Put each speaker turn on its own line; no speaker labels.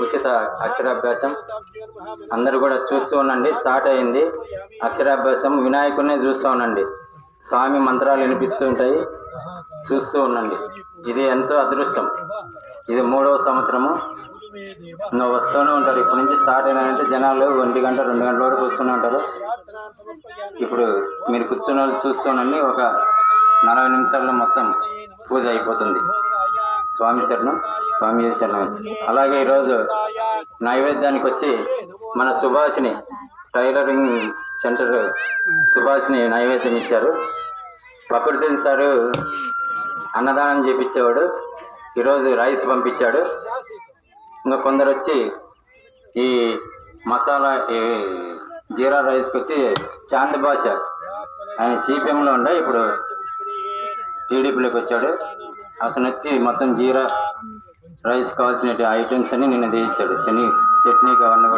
ఉచిత అక్షరాభ్యాసం. అందరూ కూడా చూస్తూ ఉండండి. స్టార్ట్ అయింది. అక్షరాభ్యాసం. వినాయకుడినే చూస్తూ ఉండండి. స్వామి మంత్రాలు వినిపిస్తూ ఉంటాయి. చూస్తూ ఉండండి. ఇది ఎంతో అదృష్టం. ఇది మూడవ సంవత్సరము. నువ్వు వస్తూనే ఉంటారు. ఇప్పటి నుంచి స్టార్ట్ అయినాయంటే జనాలు ఒంటి గంట రెండు గంటల వరకు వస్తూనే ఉంటారు. ఇప్పుడు మీరు కూర్చున్న వాళ్ళు చూస్తూనండి ఒక నలభై నిమిషాల్లో మొత్తం పూజ అయిపోతుంది. స్వామి శరణం. స్వామి శరణం అలాగే ఈరోజు నైవేద్యానికి వచ్చి మన సుభాష్ని టైలరింగ్ సెంటర్ సుభాష్ని నైవేద్యం ఇచ్చారు. ప్రకృతి సారు అన్నదానం చేపించేవాడు ఈరోజు రైస్ పంపించాడు. ఇంకా కొందరు వచ్చి ఈ మసాలా ఈ జీరా రైస్కి వచ్చి చాంద్ భాష ఆయన సిపిఎంలో ఉండే ఇప్పుడు టీడీపీలోకి వచ్చాడు అసలు వచ్చి మొత్తం జీరా రైస్ కావాల్సిన ఐటమ్స్ అన్ని నిన్న తెచ్చాడు. చట్నీ చట్నీ కావాలన్నా కూడా